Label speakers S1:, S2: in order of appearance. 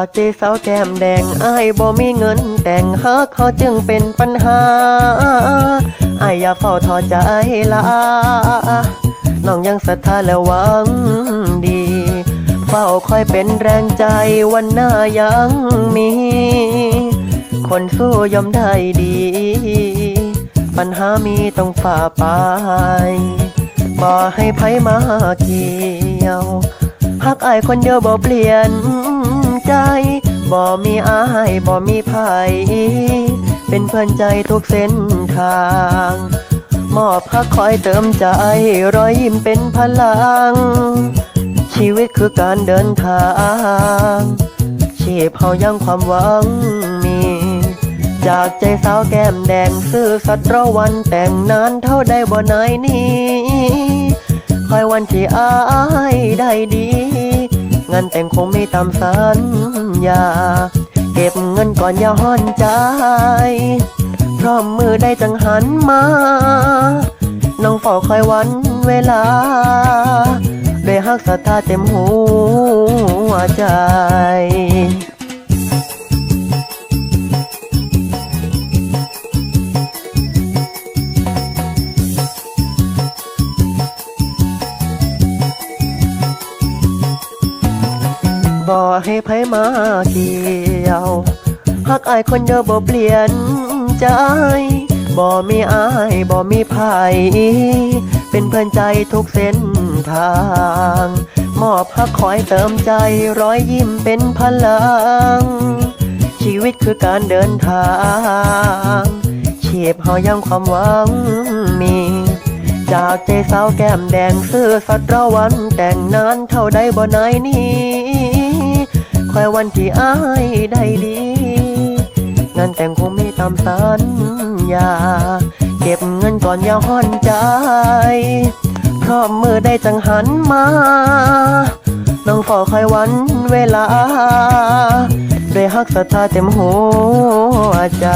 S1: ากใจสาวแก้มแดงไอายบ่มีเงินแต่งฮักเขาจึงเป็นปัญหาไอายอย่าเฝ้าทอใจละน้องยังศรัทธาและหวังดีเฝ้าคอยเป็นแรงใจวันหน้ายังมี คนสู้ยอมได้ดี ปัญหามีต้องฝ่าไปบ่ให้ไผมาเกี่ยวหักอายคนเดียวบ่เปลี่ยน ใจ บ่มีอายบ่มีไผเป็นเพื่อนใจทุกเส้นทาง มอบพักคอยเติมใจ รอยยิ้มเป็นพลัง ชีวิตคือการเดินทางชีพเฮายังความหวังมี จากใจสาวแก้มแดงซื่อสัตย์ระวันแต่งนานเท่าใดบ่นายนี้คอยวันที่อายได้ งานแต่งคงไม่ตามสัญญา เก็บเงินก่อนอย่าห่อนใจ พร้อมมือได้จังหันมา น้องเฝ้าคอยวันเวลาด้วยฮักศรัทธาเต็มหัวใจ บ่ให้ไผมาเกี่ยวหักอายคนเดียวบ่เปลี่ยนใจบ่มีอายบ่มีไผเป็นเพื่อนใจทุกเส้นทาง มอบพักคอยเติมใจร้อยยิ้มเป็นพลัง ชีวิตคือการเดินทางเชีพเฮายังความหวังมี จากใจสาวแก้มแดงซื่อสัตย์ระวันแต่งนานเท่าใดบ่นายนี้ คอยวันที่อายได้ดี งานแต่งคงมีตามสัญญา เก็บเงินก่อนอย่าห่อนใจพร้อมมือได้จังหันมา น้องฝ้าคอยวันเวลา ด้วยฮักศรัทธาเต็มหัวใจ